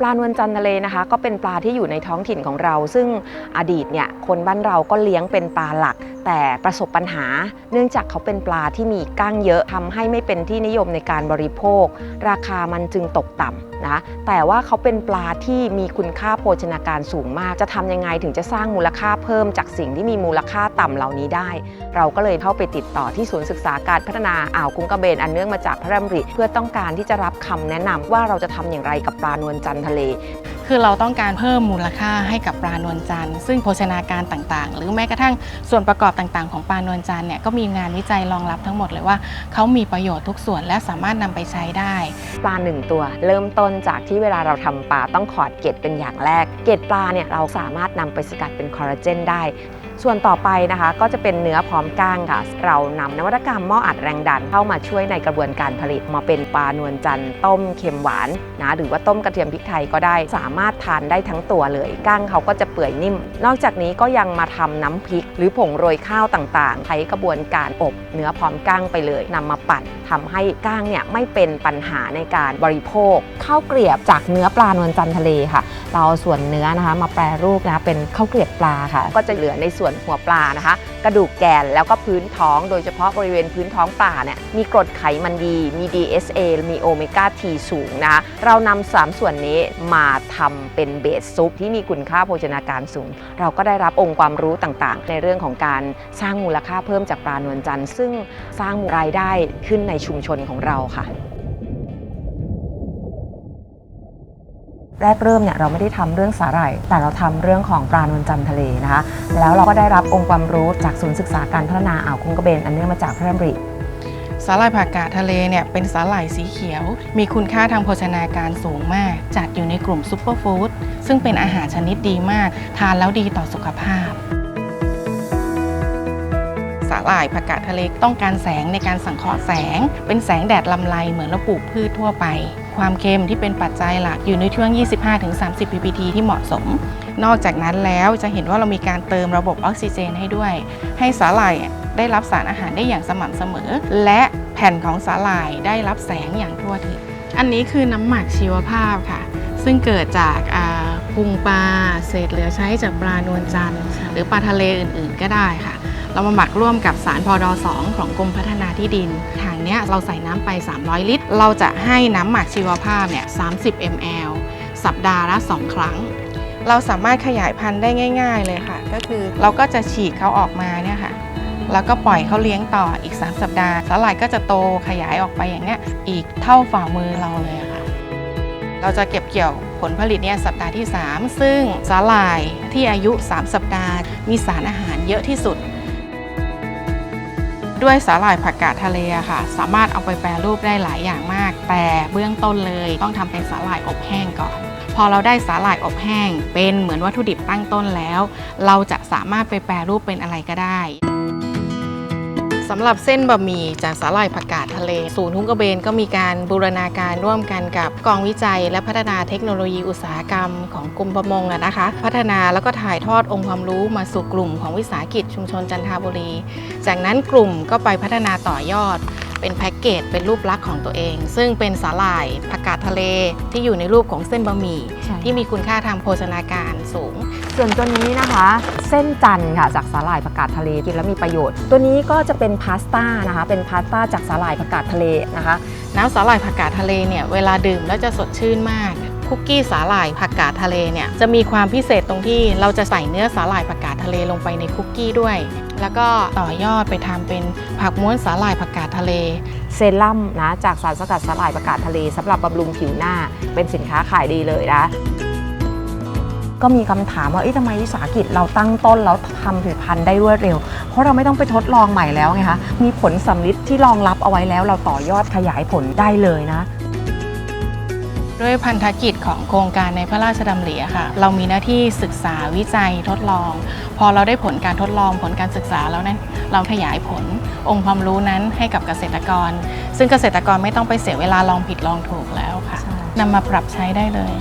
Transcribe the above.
ปลานวลจันทร์ทะเลนะคะ ก็เป็นปลาที่อยู่ในท้องถิ่นของเรา ซึ่งอดีตเนี่ยคนบ้านเราก็เลี้ยงเป็นปลาหลัก แต่ประสบปัญหา เนื่องจากเขาเป็นปลาที่มีก้างเยอะทำให้ไม่เป็นที่นิยมในการบริโภค ราคามันจึงตกต่ำนะแต่ว่าเขาเป็นปลาที่มีคุณค่าโภชนาการสูงมาก จะทำยังไงถึงจะสร้างมูลค่าเพิ่มจากสิ่งที่มีมูลค่าต่ำเหล่านี้ได้ เราก็เลยเข้าไปติดต่อที่ศูนย์ศึกษาการพัฒนาอ่าวคุ้งกระเบนอันเนื่องมาจากพระดำริ เพื่อต้องการที่จะรับคำแนะนำว่าเราจะทำอย่างไรกับปลานวลจันทร์ทะเล คือเราต้องการเพิ่มมูลค่าให้กับปลานวลจันทร์ซึ่งโภชนาการต่างๆ หรือแม้กระทั่งส่วนประกอบต่างๆ ของปลานวลจันทร์เนี่ยก็มีงานวิจัยรองรับทั้งหมดเลยว่าเขามีประโยชน์ทุกส่วนและสามารถนำไปใช้ได้ ปลาหนึ่งตัว เริ่มต้นจากที่เวลาเราทำปลาต้องขอดเกล็ดเป็นอย่างแรก เกล็ดปลาเนี่ยเราสามารถนำไปสกัดเป็นคอลลาเจนได้ ส่วนต่อไปนะคะก็จะเป็นเนื้อพร้อมก้างค่ะ เรานำนวัตกรรมหม้ออัดแรงดันเข้ามาช่วยในกระบวนการผลิตมาเป็นปลานวลจันทร์ต้มเค็มหวานนะหรือว่าต้มกระเทียมพริกไทยก็ได้ สามารถทานได้ทั้งตัวเลยก้างเขาก็จะเปื่อยนิ่ม นอกจากนี้ก็ยังมาทำน้ำพริก หรือผงโรยข้าวต่างๆใช้กระบวนการอบเนื้อพร้อมก้างไปเลยนำมาปั่นทำให้ก้างเนี่ยไม่เป็นปัญหาในการบริโภคข้าวเกลียบจากเนื้อปลานวลจันทร์ทะเลค่ะ เราส่วนเนื้อนะคะมาแปรรูปนะคะเป็นข้าวเกลียบปลาค่ะ ก็จะเหลือในส่วนหัวปลานะคะ กระดูกแกนแล้วก็พื้นท้องโดยเฉพาะบริเวณพื้นท้องปลาเนี่ยมีกรดไขมันดีมี DSA มีโอเมก้า T สูงนะคะ เรานำสามส่วนนี้มาทำเป็นเบสซุปที่มีคุณค่าโภชนาการสูง เราก็ได้รับองค์ความรู้ต่างๆ ในเรื่องของการสร้างมูลค่าเพิ่มจากปลานวลจันทร์ซึ่งสร้างรายได้ขึ้นในชุมชนของเราค่ะ แรกเริ่มเนี่ยเราไม่ได้ทำเรื่องสาหร่าย แต่เราทำเรื่องของปลานวลจันทร์ทะเลนะคะแล้วเราก็ได้รับองค์ความรู้จากศูนย์ศึกษาการพัฒนาอ่าวคุ้งกระเบนอันเนื่องมาจากพระดำริสาหร่ายผักกาดทะเลเนี่ยเป็นสาหร่ายสีเขียว มีคุณค่าทางโภชนาการสูงมาก จัดอยู่ในกลุ่มซูเปอร์ฟู้ดซึ่งเป็นอาหารชนิดดีมาก ทานแล้วดีต่อสุขภาพ สาหร่ายผักกาดทะเลต้องการแสงในการสังเคราะห์แสง เป็นแสงแดดลำไรเหมือนเราปลูกพืชทั่วไป ความเค็มที่เป็นปัจจัยหลักอยู่ในช่วง 25-30 ppt ที่เหมาะสม นอกจากนั้นแล้วจะเห็นว่าเรามีการเติมระบบออกซิเจนให้ด้วย ให้สาหร่ายได้รับสารอาหารได้อย่างสม่ำเสมอ และแผ่นของสาหร่ายได้รับแสงอย่างทั่วถึง อันนี้คือน้ำหมักชีวภาพค่ะ ซึ่งเกิดจากอ่าพุงปลาเศษเหลือใช้จากปลานวลจันทร์หรือปลาทะเลอื่น ๆ ก็ได้ค่ะ เรามาหมักร่วมกับสารพอดอ2ของกรมพัฒนาที่ดินถังเนี้ยเราใส่น้ำไป 300 ลิตร เราจะให้น้ำหมักชีวภาพเนี่ย30 ml สัปดาห์ละ 2 ครั้ง เราสามารถขยายพันธุ์ได้ง่าย ๆ เลยค่ะ ก็คือเราก็จะฉีกเขาออกมาเนี่ยค่ะแล้วก็ปล่อยเขาเลี้ยงต่ออีก 3 สัปดาห์สาหร่ายก็จะโตขยายออกไปอย่างเนี้ยอีกเท่าฝ่ามือเราเลยค่ะ เราจะเก็บเกี่ยวผลผลิตเนี่ยสัปดาห์ที่ 3 ซึ่งสาหร่ายที่อายุ 3 สัปดาห์ มีสารอาหารเยอะที่สุด ด้วยสาหร่ายผักกาดทะเลค่ะ สามารถเอาไปแปรรูปได้หลายอย่างมาก แต่เบื้องต้นเลยต้องทำเป็นสาหร่ายอบแห้งก่อน พอเราได้สาหร่ายอบแห้ง เป็นเหมือนวัตถุดิบตั้งต้นแล้ว เราจะสามารถไปแปรรูปเป็นอะไรก็ได้ สำหรับเส้นบะหมี่จากสาหร่ายผักกาดทะเล ศูนย์ทุ่งกระเบนก็มีการบูรณาการร่วมกันกับกองวิจัย และพัฒนาเทคโนโลยีอุตสาหกรรมของกรมประมงนะคะ พัฒนาแล้วก็ถ่ายทอดองค์ความรู้มาสู่กลุ่มของวิสาหกิจชุมชนจันทบุรี จากนั้นกลุ่มก็ไปพัฒนาต่อยอด เป็นแพ็กเกจเป็นรูปลักษณ์ของตัวเอง ซึ่งเป็นสาหร่ายผักกาดทะเลที่อยู่ในรูปของเส้นบะหมี่ที่มีคุณค่าทางโภชนาการสูง ส่วนตัวนี้นะคะ เส้นจันทร์ค่ะจากสาหร่ายผักกาดทะเลกินแล้วมีประโยชน์ ตัวนี้ก็จะเป็นพาสต้านะคะ เป็นพาสต้าจากสาหร่ายผักกาดทะเลนะคะ น้ำสาหร่ายผักกาดทะเลเนี่ยเวลาดื่มแล้วจะสดชื่นมาก คุกกี้สาหร่ายผักกาดทะเลเนี่ยจะมีความพิเศษตรงที่เราจะใส่เนื้อสาหร่ายผักกาดทะเลลงไปในคุกกี้ด้วย แล้วก็ต่อยอดไปทำเป็นผักม้วนสาหร่ายผักกาดทะเล เซรั่มนะจากสารสกัดสาหร่ายผักกาดทะเลสำหรับบำรุงผิวหน้าเป็นสินค้าขายดีเลยนะก็มีคำถามว่าเอ๊ะทำไมวิสาหกิจเราตั้งต้นแล้วทำผลิตภัณฑ์ได้รวดเร็ว เพราะเราไม่ต้องไปทดลองใหม่แล้วไงคะ มีผลสำลิดที่รองรับเอาไว้แล้ว เราต่อยอดขยายผลได้เลยนะ ด้วยพันธกิจของโครงการในพระราชดำริอะค่ะ เรามีหน้าที่ศึกษาวิจัยทดลอง พอเราได้ผลการทดลองผลการศึกษาแล้วนั้น เราขยายผลองค์ความรู้นั้นให้กับเกษตรกร ซึ่งเกษตรกรไม่ต้องไปเสียเวลาลองผิดลองถูกแล้วค่ะใช่นำมาปรับใช้ได้เลย